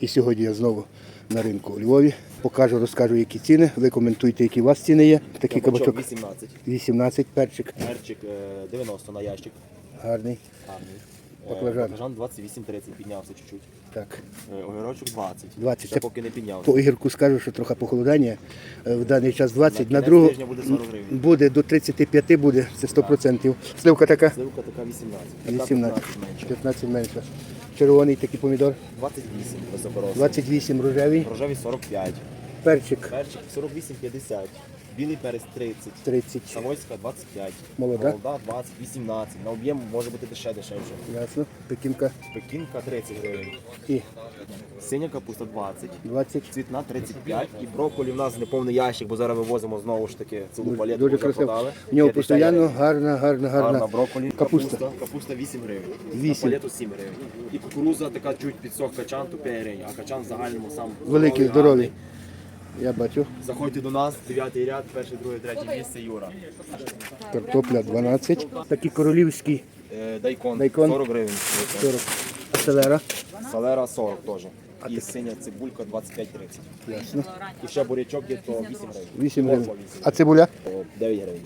І сьогодні я знову на ринку у Львові. Покажу, розкажу, які ціни. Ви коментуйте, які у вас ціни є. Такий Кабачок кабачок 18, 18, перчик перчик е, 90 на ящик. гарний. Гарний. Е, Баклажан. Баклажан 28-30, піднявся чуть-чуть. Так. Е, Огірочок 20. 20. Ще Це поки не піднявся. По ігірку скажу, що трохи похолодання. Е, В даний час 20, на кінець другу буде 40 гривень. буде до 35 буде, це 100%. Сливка така Сливка така 18. 18, 15 менше. 15 менше. Червоний такий помідор 28 високорослий. 28 рожевий, Рожевий 45. перчик Перчик 48-50. Білий перець 30. 30. Савойська 25. Молода? Молода 20, 18. На об'єм може бути ще дешевше. Ясно. Пекінка Пекінка 30 гривень. і Синя капуста 20. 20. Цвітна 35 і брокколі в нас не повний ящик, бо зараз вивозимо знову ж таки цілу Дуже, палету дуже вже красиво. В нього 50 постійно гривень. гарна, гарна, гарна гарна. брокколі. Капуста. Капуста, капуста 8 гривень. 8. На палету 7 гривень. І кукуруза така чуть підсох качан, то 5 гривень, а качан в загальному сам Великий, гарний. Я бачу. Заходьте до нас, 9 ряд, перший, другий, третє місце, Юра. Картопля 12. Такі королівські Е, Дайкон, Дайкон. 40 гривень. 40. Селера. Салера 40 теж. І синя цибулька 25-30. Ясно. І ще бурячок є то 8 гривень. 8 гривень. А цибуля? То 9 гривень.